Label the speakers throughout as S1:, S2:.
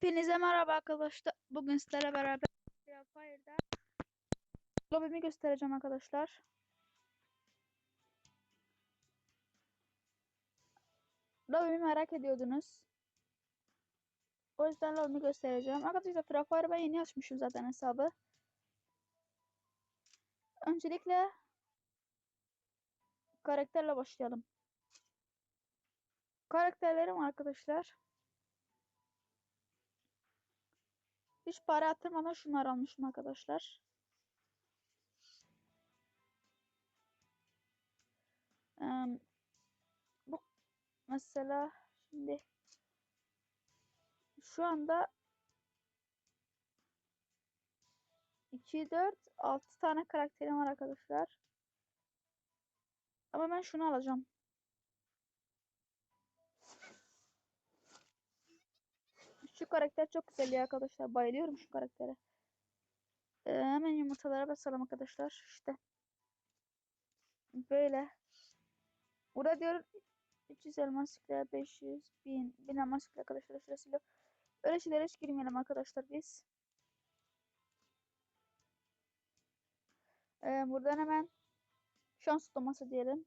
S1: Hepinize merhaba arkadaşlar. Bugün sizlerle beraber Fire'da lobimi göstereceğim arkadaşlar. Lobimi merak ediyordunuz. O yüzden lobimi göstereceğim. Arkadaşlar Free Fire ben yeni açmışım zaten hesabı. Öncelikle karakterle başlayalım. Karakterlerim arkadaşlar. Hiç para yatırmadan şunları almışım arkadaşlar. Em, bu mesela şimdi şu anda 2 4 6 tane karakterim var arkadaşlar. Ama ben şunu alacağım. Şu karakter çok güzel ya arkadaşlar. Bayılıyorum şu karaktere. Ee, hemen yumurtalara basalım arkadaşlar. İşte. Böyle. Burada diyor 300 elmas yükle 500 1000 1000 elmas yükle arkadaşlar şurasıyla. Öyle şeylere hiç girmeyelim arkadaşlar biz. Ee, buradan hemen şans tutulması diyelim.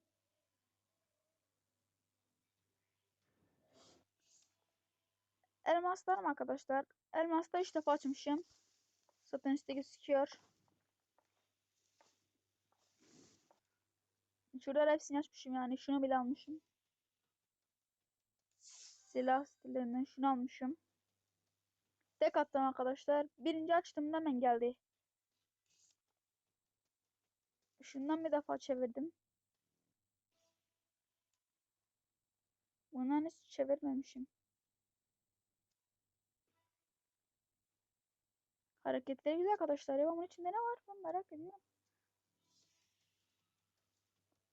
S1: Elmaslarım arkadaşlar. Elmas'ta 3 defa açmışım. Zaten üstte gözüküyor. Şurada hepsini açmışım yani. Şunu bile almışım. Silah stillerinden şunu almışım. Tek attım arkadaşlar. Birinci açtığımda hemen geldi. Şundan bir defa çevirdim. Bundan hiç çevirmemişim. Hareketleri güzel arkadaşlar ya. Bunun içinde ne var? Ben merak ediyorum.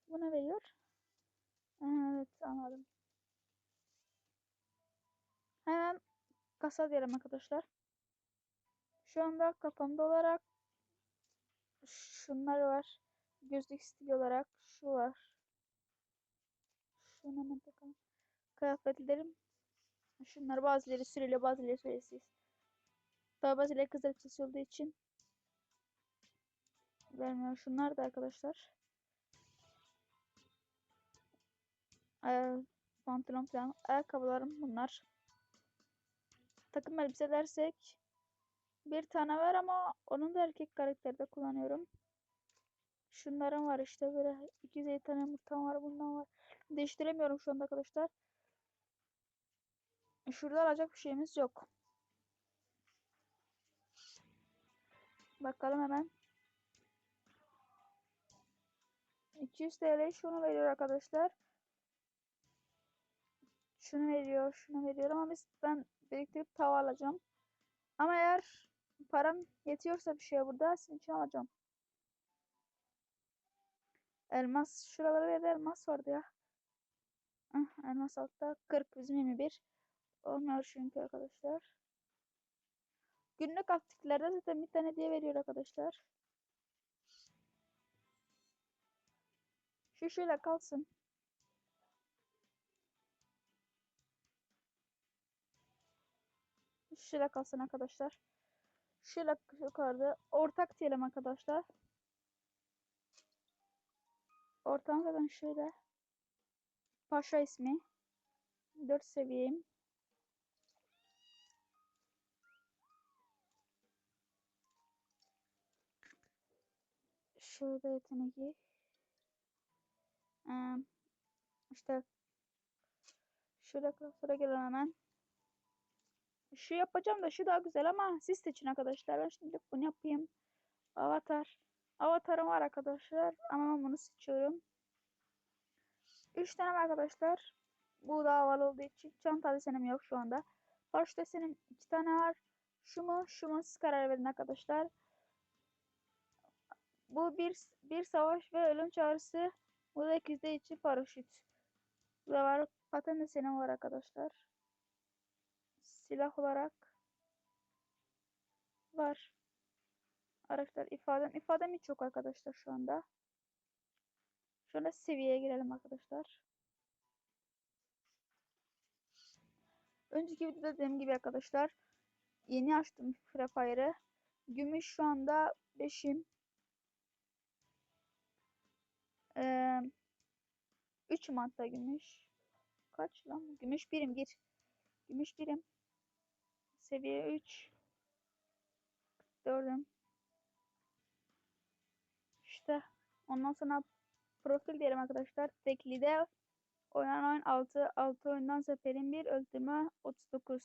S1: Bu ne veriyor? Evet anladım. Hemen kasa diyelim arkadaşlar. Şu anda kafamda olarak şunlar var. Gözlük stil olarak şu var. Şunu hemen takalım. Kıyafetlerim. Şunlar bazıları süreli bazıları süresiz. Bazıları kızıl çizgi olduğu için vermiyor. Şunlar da arkadaşlar. Ee, pantolon falan. Ayakkabılarım bunlar. Takım elbise dersek bir tane var ama onun da erkek karakterde kullanıyorum. Şunların var işte böyle 250 tane yumurtam var bundan var. Değiştiremiyorum şu anda arkadaşlar. Şurada alacak bir şeyimiz yok. Bakalım hemen. 200 TL şunu veriyor arkadaşlar. Şunu veriyor, şunu veriyor ama biz ben biriktirip tava alacağım. Ama eğer param yetiyorsa bir şey burada sizin için alacağım. Elmas şuralara bir elmas vardı ya. Ah, elmas altta 40 bizim 21. Olmuyor çünkü arkadaşlar. Günlük aktiflerde zaten bir tane diye veriyor arkadaşlar. Şu şöyle kalsın. Şu şöyle kalsın arkadaşlar. Şöyle yukarıda ortak diyelim arkadaşlar. Ortam zaten şöyle. Paşa ismi. 4 seviyeyim. Şurada yeteneği. Ee, işte şurada klasöre gelen hemen. Şu yapacağım da şu daha güzel ama siz seçin arkadaşlar. Ben şimdi bunu yapayım. Avatar. Avatarım var arkadaşlar ama ben bunu seçiyorum. 3 tane arkadaşlar. Bu da havalı olduğu için çanta desenim yok şu anda. Baş desenim 2 tane var. Şu mu şu mu siz karar verin arkadaşlar. Bu bir, bir savaş ve ölüm çağrısı. Bu da ikizde için paraşüt. Bu da var. Paten deseni var arkadaşlar. Silah olarak var. Araçlar ifadem. İfadem hiç yok arkadaşlar şu anda. Şöyle seviyeye girelim arkadaşlar. Önceki videoda dediğim gibi arkadaşlar Yeni açtım Free Fire'ı. Gümüş şu anda 5'im. Ee, 3'üm hatta gümüş. Kaç lan? Gümüş birim gir. Gümüş birim. Seviye 3. 4'üm. İşte ondan sonra profil diyelim arkadaşlar. Tekli de oynanan oyun 6. 6 oyundan zaferin 1. Öldürme 39.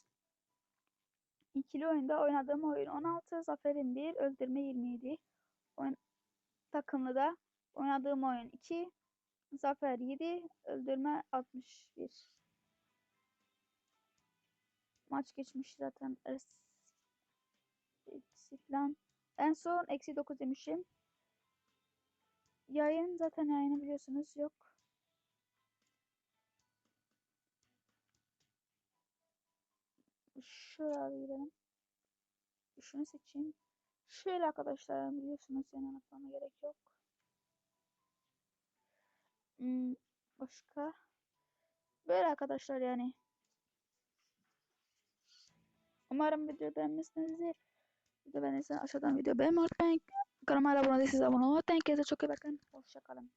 S1: İkili oyunda oynadığım oyun 16. Zaferin 1. Öldürme 27. Oyun takımlı da oynadığım oyun 2. Zafer 7. Öldürme 61. Maç geçmiş zaten. Eksi falan. En son eksi 9 demişim. Yayın zaten yayını biliyorsunuz yok. Şuraya gidelim. Şunu seçeyim. Şöyle arkadaşlar biliyorsunuz yani anlatmama gerek yok. Hmm, başka. Böyle arkadaşlar yani. Umarım video beğenmişsinizdir. Video beğendiyseniz aşağıdan video beğenmeyi unutmayın. Kanalıma abone değilseniz abone olmayı unutmayın. Kendinize çok iyi bakın. Hoşçakalın.